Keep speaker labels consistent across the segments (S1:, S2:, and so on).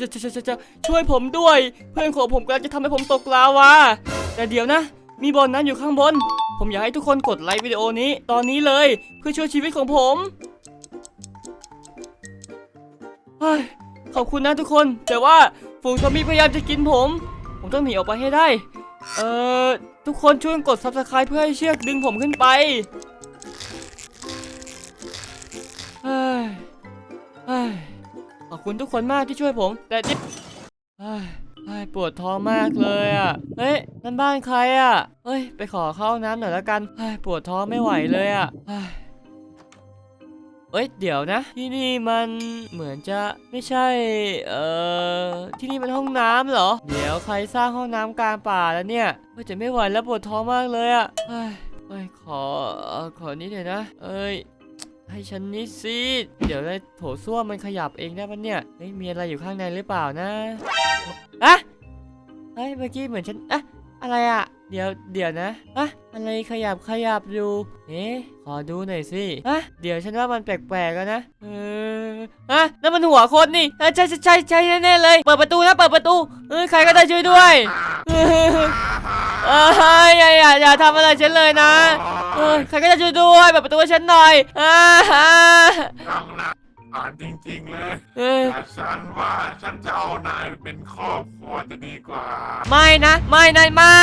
S1: ช่วยช่วยช่วยช่วยช่วยผมด้วย เพื่อนของผมกำลังจะทำให้ผมตกลาวาแต่เดี๋ยวนะ มีบอลนั้นอยู่ข้างบน ผมอยากให้ทุกคนกดไลค์วิดีโอนี้ตอนนี้เลยเพื่อช่วยชีวิตของผมเฮ้ยขอบคุณนะทุกคน แต่ว่าฝูงซอมบี้พยายามจะกินผม ผมต้องหนีออกไปให้ได้ เอ่อ ทุกคนช่วยกด subscribe เพื่อให้เชือกดึงผมขึ้นไปเฮ้ยเฮ้ย ขอบคุณทุกคนมากที่ช่วยผม แต่ที่เฮ้ปวดท้องมากเลยอะ เฮ้ยนั่นบ้านใครอะ เฮ้ย ไปขอเข้าน้ำหน่อยละกันเฮ้ปวดท้องไม่ไหวเลยอะเฮ้ยเอ้ยเดี๋ยวนะ ที่นี่มันเหมือนจะไม่ใช่ เอ่อที่นี่มันห้องน้ำเหรอ เดี๋ยวใครสร้างห้องน้ำกลางป่าแล้วเนี่ยเฮ้ยจะไม่ไหวแล้วปวดท้องมากเลยอะเฮ้ยขอเอ่อขอนิดหน่อยนะ เอ้ย ให้ฉันนิดสิเดี๋ยวไอ้โถส้วมมันขยับเองได้ปะเนี่ยเฮ้ยมีอะไรอยู่ข้างในหรือเปล่านะอะเฮ้ยเมื่อกี้เหมือนฉันอะอะไรอะเดี๋ยวเดี๋ยวนะอะอะไรขยับขยับอยู่เอ๊ะขอดูหน่อยสิอะเดี๋ยวฉันว่ามันแปลกๆแล้วนะเอออะนั่นมันหัวคนนี่ใช่ใช่ใช่ใช่แน่ๆเลย เปิดประตูนะเปิดประตูเออใครก็ได้ช่วยด้วยเออเอ้ยอย่าอย่าอย่าทำอะไรฉันเลยนะ เออใครก็ได้ช่วยด้วยเปิดประตูให้ฉันหน่อยอ่าฮ่า
S2: ยังนะอ่านจริงๆเลย
S1: เออ
S2: แต่ฉันว่าฉันจะเอานายเป็นครอบครัวจะดีกว่า
S1: ไม่นะ ไม่นะไม่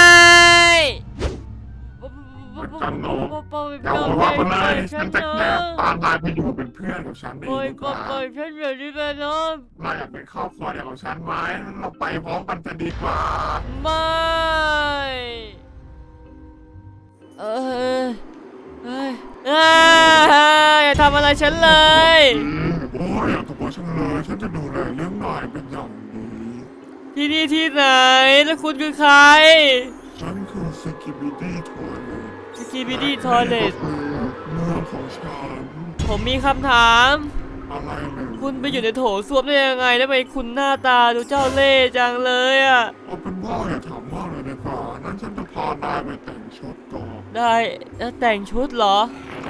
S2: จันโนอย่าบอกว่าคนเลยฉันจะแกตามนายไปอยู่เป็นเพื่อนกับฉันเอ
S1: โอ้
S2: ง
S1: ย
S2: ดีก
S1: ก็
S2: ว่า
S1: ปล่อยฉันอย่างนี้ไปนะ
S2: นายอยากเป็นครอบครัวเดียวกับฉันไหมเราไปพร้อมกันจะดีกว่า
S1: ไม่ำอะไรฉันเลย
S2: อืมโอ้ยอยากกับฉันเลยฉันจะดูแลเรื่องนายเป็นอย่างดี
S1: ที่นี่ที่ไหน แล้วคุณคือใคร
S2: ฉันคือสกิบิดี้ทอยเลต
S1: สกีบิดี้ทอเลต
S2: เมืองของฉัน
S1: ผมมีคำถาม
S2: อะไรเนี่ย
S1: คุณไปอยู่ในโถส้วมได้ยังไงทำไมคุณหน้าตาดูเจ้าเล่ห์จังเลยอะ
S2: เอาเป็นว่าอย่าถามมากเลยดีกว่านั้นฉันจะพานายไปแต่งชุดก่อน
S1: ได้แล้วแต่งชุดเหรอ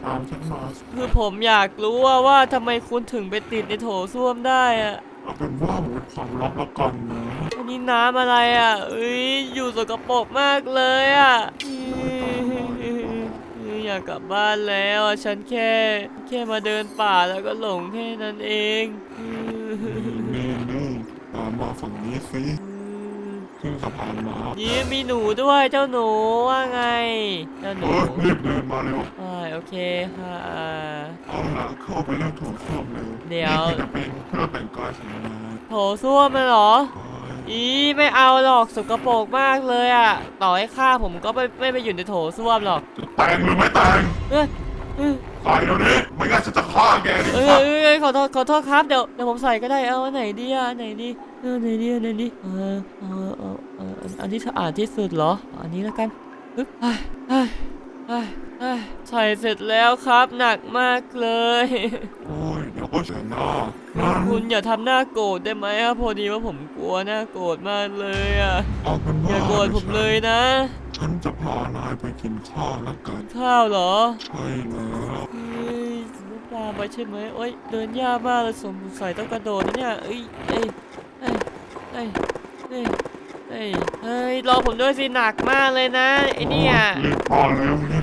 S2: ตามฉันมาสิ
S1: คือผมอยากรู้ว่าว่าทำไมคุณถึงไปติดในโถส้วมได้อะ
S2: เอาเป็นว่ามันเป็นความลับละกันนะ
S1: อันนี้น้ำอะไรอะเอ้ยอยู่สกปรกมากเลยอะอยากกลับบ้านแล้วอะฉันแค่ แค่มาเดินป่าแล้วก็หลงแค่นั้นเอง
S2: นี่นี่ตามมาฝั่งนี้สิ ขึ้นสะพานมา
S1: นี่มีหนูด้วยเจ้าหนูว่าไง เจ้าหนู
S2: เฮ้ยรีบเดินมาเร็ว
S1: อ่าโอเคค่ะ
S2: เอาล่ะเข้าไปเรื่องโถส้วมเร็ว
S1: เดี๋ยว
S2: นี่คือจะเป็นเครื่องแต่งกายของนาย
S1: โถส้วมมันเหรอ
S2: เฮ้ย
S1: อีไม่เอาหรอกสกปรกมากเลยอะต่อให้ฆ่าผมก็ไม่ไม่ไปอยู่ในโถส้วมหรอก
S2: จะแต่งหรือไม่แต่ง
S1: เอ้ย เอ้ย
S2: ใส่เดี๋ยวนี้ไม่งั้นฉันจะฆ่าแกดิ
S1: เอ้ย
S2: สัตว์
S1: เอ้ยเอ้ยขอโทษขอโทษครับเดี๋ยวเดี๋ยวผมใส่ก็ได้เอาอันไหนดีอะอันไหนดีเอออันไหนดีอันไหนดีเออเออเออเอออันอันที่สะอาดที่สุดเหรออันนี้แล้วกันปึ๊บเอ้ยเอ้ยเอ้ยเอ้ยใส่เสร็จแล้วครับหนักมากเลย
S2: โอ้ยเดี๋ยวก็เสียหน้านั้น
S1: คุณอย่าทำหน้าโกรธได้ไหมครับพอดีว่าผมกลัวหน้าโกรธมากเลยอะ
S2: เอาเป็น
S1: อ
S2: ว่า
S1: ย่าโกรธผมเลยนะ
S2: ฉัน จะพานายไปกินข้าวแล้วกัน
S1: ข้าวเหรอ
S2: ใช่แล้ว
S1: เฮ้ยลูกตามไปใช่ไหมโอ้ยเดินยากมากเลยสงสัยต้องกระโดดนะเนี่ยเอ้ยเอ้ยเอ้ยเอ้ยเอ้ยเอ้ยเฮ้ยรอผมด้วยสิหนักมากเลยนะไอ้เนี่ย
S2: รีบมาเร็วรีบมาเร็ว
S1: โอ้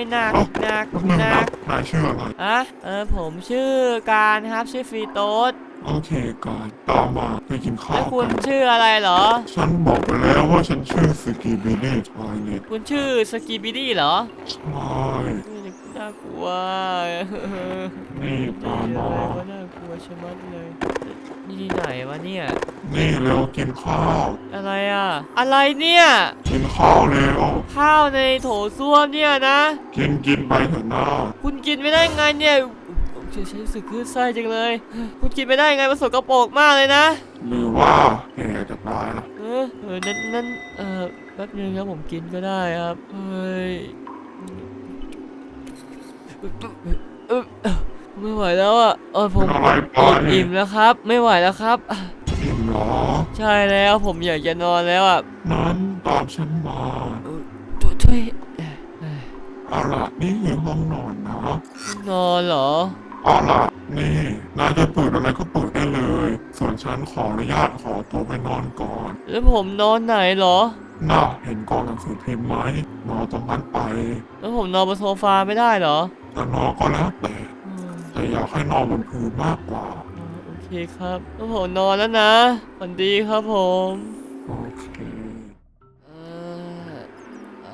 S1: ยหนักหนัก
S2: แป๊บนึง
S1: ห
S2: นะ
S1: นัก
S2: นายชื่ออะไร
S1: อะเออผมชื่อการครับชื่อฟรีโต๊ด
S2: โอเคก่อนตามมาไปกินข้า
S1: แล้ว
S2: ว
S1: คุ
S2: กั
S1: ณ
S2: น
S1: ชื่ออะไรเหรอ
S2: ฉันบอกไปแล้วว่าฉันชื่อสกีบิเน่ทอยเน็ต
S1: คุณชื่อสกีบิดี้เหรอ
S2: ใช่
S1: เฮ้ย น่ากลัว
S2: นี่ตาม
S1: นี่
S2: มา
S1: อะไรวะน่ากลัวชะมัดเลย นี่ที่ไหนวะเนี่ย
S2: นี่เร็วกินข้าว
S1: อะไรอะ อะไรเนี่ย
S2: กินข้าวเร็ว
S1: ข้าวในโถส้วมเนี่ยนะ
S2: กินกินไปเถอะนะ
S1: คุณกินไม่ได้ไงเนี่ยฉันฉันรู้สึกคลื่นไส้จังเลย คุณกินไม่ได้ไงมันสกปรกมากเลยนะ
S2: หรือว่าแกจะตายละ
S1: เออเออนั่นนั่นเออแป๊บนึงครับผมกินก็ได้ครับ เฮ้ยเออเออ ไม่ไหวแล้วอะเออผม
S2: เป็นอะไรไป
S1: อิ่มอิ่มแล้วครับ ไม่ไหวแล้วครับ
S2: อิ่มเหรอ
S1: ใช่แล้วผมอยากจะนอนแล้วอะ
S2: นั้นตามฉันมา
S1: ช่วยช่วยเอ่อเอ่อ
S2: เอาล่ะนี่คือห้องนอนนะ
S1: นอนเหรอ
S2: เอาล่ะ นี่ นายจะเปิดอะไรก็เปิดได้เลย ส่วนฉันขออนุญาตขอตัวไปนอนก่อน
S1: แล้วผมนอนไหนเหรอ
S2: น่าเห็นกองหนังสือพิมพ์ไหมนอนตรงนั้นไป
S1: แล้วผมนอนบนโซฟาไม่ได้เหรอ
S2: จะนอนก็แล้วแต่
S1: อืม
S2: แต่อยากให้นอนบนพื้นมากกว่า
S1: โอเคครับแล้วผมนอนแล้วนะฝันดีครับผม
S2: โอเค
S1: เออเอ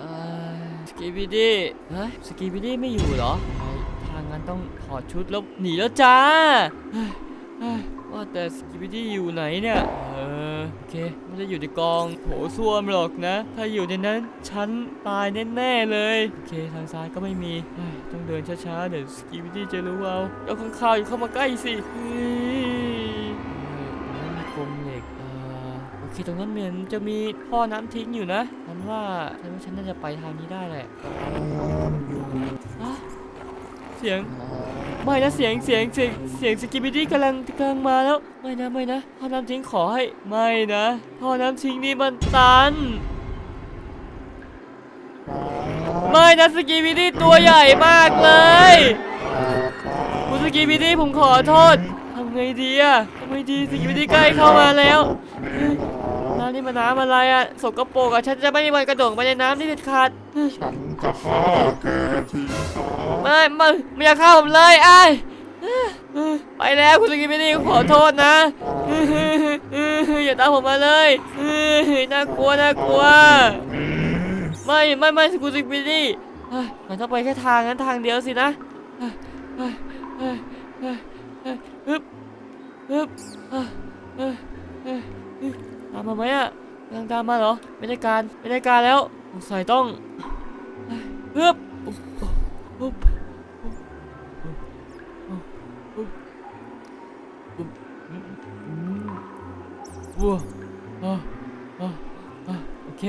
S1: อสกีบิดี้เฮ้ยสกีบิดี้ไม่อยู่เหรอเฮ้ยทางนั้น ต้องถอดชุดแล้วหนีแล้วจ้าว่าแต่สกีบิดี้อยู่ไหนเนี่ย เออโอเคไม่ได้อยู่ในกองโถส้วมหรอกนะ ถ้าอยู่ในนั้นฉันตายแน่ๆเลยโอเคทางซ้ายก็ไม่มีต้องเดินช้าๆเดี๋ยวสกีบิดี้จะรู้เอาเอาข้างข่าวอยู่เข้ามาใกล้สินั่นมีกรงเหล็กโอเคตรงนั้นเหมือนจะมีท่อน้ำทิ้งอยู่นะฉันว่าฉันว่าฉันน่าจะไปทางนี้ได้แหละฮะ เสียงไม่นะเสียงเสียงเสียงเสียงสกิบิดี้กำลังกำลังมาแล้วไม่นะไม่นะท่อน้ำทิ้งขอให้ไม่นะท่อน้ำทิ้งนี่มันตันไม่นะสกิบิดี้ตัวใหญ่มากเลยคุณสกิบิดี้ผมขอโทษทำไงดีอะทำไงดีสกิบิดี้ใกล้เข้ามาแล้วน้ำนี่มันน้ำอะไรอะสกปรกอะฉันจะไม่มีวันกระโดดไปในน้ำที่เด็ดขาด
S2: ฉัน จะฆ่าแกทิ้งซะ
S1: ไม่ไม่ไม่อยากเข้าผมเลยไอ้ายไปแล้วคุณสกิมินี่ขอโทษนะ อย่าตามผมมาเลยน่ากลัวน่ากลัว ไม่ไม่ไม่คุณสกิมินี่มันต้องไปแค่ทางนั้นทางเดียวสินะฮึบฮึบตามมาไหมอะยังตามมาเหรอไม่ได้การไม่ได้การแล้วสงสัยต้อง ฮึบปุ๊บวัวอะอะอะโอเค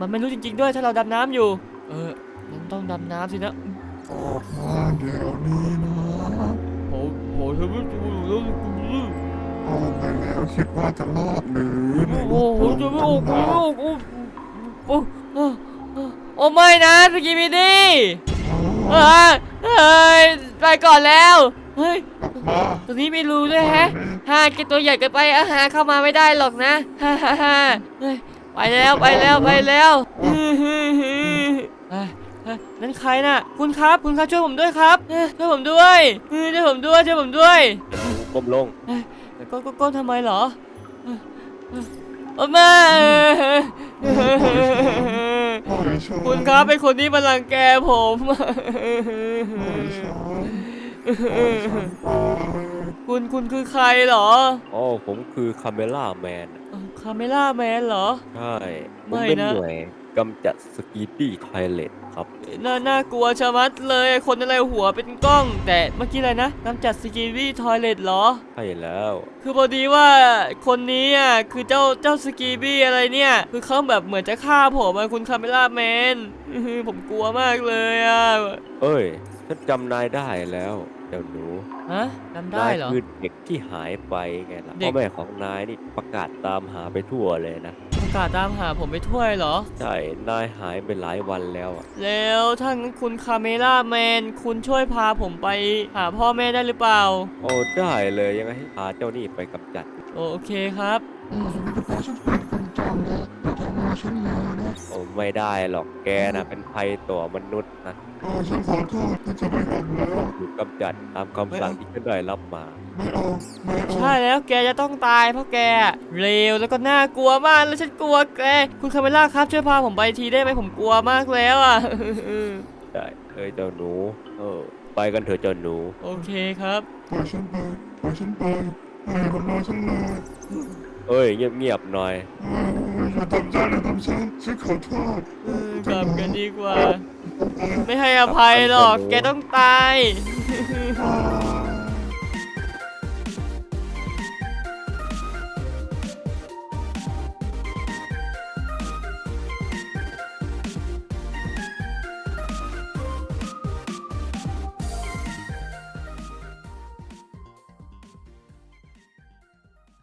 S1: มันไม่รู้จริงๆด้วยถ้าเราดำน้ำอยู่ เออ มันต้องดำน้ำสินะ
S2: ออกมาเดี๋ยวนี้นะ
S1: โอ้โหเธอไม่รู้แล้วคุณรู้
S2: ออกไปแล้วคิดว่าจะรอดหรือ
S1: โอ้โหจะไม่ออกไม่ออกโอ้โอ้ โอ้ไม่นะสกีบีดี้เฮ้ยเฮ้ยไปก่อนแล้ว เฮ้ยตรงนี้ไม่รู้ด้วยฮะฮ่าแกตัวใหญ่เกินไปอาหารเข้ามาไม่ได้หรอกนะฮ่าฮ่าฮ่าไปแล้วไปแล้วไปแล้วฮึ่มฮึ่มฮึ่มเฮ้ยเฮ้ยนั่นใครน่ะ คุณครับคุณครับช่วยผมด้วยครับช่วยผมด้วยช่วยผมด้วยช่วยผมด้วย
S3: ก้มลง
S1: เฮ้ยก็ก็ก็ทำไมเหรอ โอ้แม่
S2: ปล่อยฉัน
S1: คุณครับเป็นคนที่มารังแกผม
S2: ปล่อยฉันปล่อยฉันไป
S1: คุณคุณคือใครเหรอ
S3: อ๋อผมคือคาเมล่าแมน
S1: คาเมล่าแมนเหรอ
S3: ใช่ผ
S1: ไม่
S3: มเป็น
S1: นะ
S3: หน่วย กำจัดสกีตี้ไทเลตครับ
S1: น่าน่ากลัวชะมัดเลยคนอะไรหัวเป็นกล้อง แต่เมื่อกี้อะไรนะกำจัดสกีวี่ทอยเลตเหรอ
S3: ใช่แล้ว
S1: คือพอดีว่าคนนี้อะคือเจ้าเจ้าสกีบี้อะไรเนี่ย คือเขาแบบเหมือนจะฆ่าผมอะคุณคาเมล่าแมนผมกลัวมากเลยอะ
S3: เอ้ยฉันจำนายได้แล้ว เดี๋ยวหนู
S1: ฮะจำได้
S3: นาย
S1: เหรอ
S3: คือเด็กที่หายไปไงล่ะ
S1: เด็ก
S3: พ่อแม่ของนายนี่ประกาศตามหาไปทั่วเลยนะ
S1: กาตามหาผมไปถ้วยเหรอ
S3: ใช่ นายหายไปหลายวันแล้วอะ
S1: แล้วถ้างั้นคุณคาเมล่าแมน คุณช่วยพาผมไปหาพ่อแม่ได้หรือเปล่า
S3: โอ้ได้เลยยังไงพาเจ้านี่ไปกำจัด
S1: โอเคครับ
S3: โอ้ ไม่ได้หรอกแกนะเป็นภัยต่อมนุษย์นะ
S2: เออฉันขอโทษที่จะไม่ทำแล้ว
S3: ถูกกำจัดตามคำสั่งที่ฉันได้รับมา
S2: ไม่เอาไม่เอา
S1: ใช่แล้วแกจะต้องตายเพราะแกเร็วแล้วก็น่ากลัวมากแล้วฉันกลัวแกคุณคาเมล่าครับช่วยพาผมไปทีได้ไหมผมกลัวมากแล้วอะ
S3: ได้เอ้ยเจ้าหนูเออไปกันเถอะเจ้าหนู
S1: โอเคครับ
S2: ปล่อยฉันไปปล่อยฉันไปไม่ให้มันรอฉันเลย
S3: เอ้ยเงียบๆหน่อย
S2: เอออย่าทำฉันอย่าทำฉันฉันขอโทษ
S1: เออกลับกันดีกว่า ไม่ให้อภัยหรอก แกต้องตาย
S2: อ่า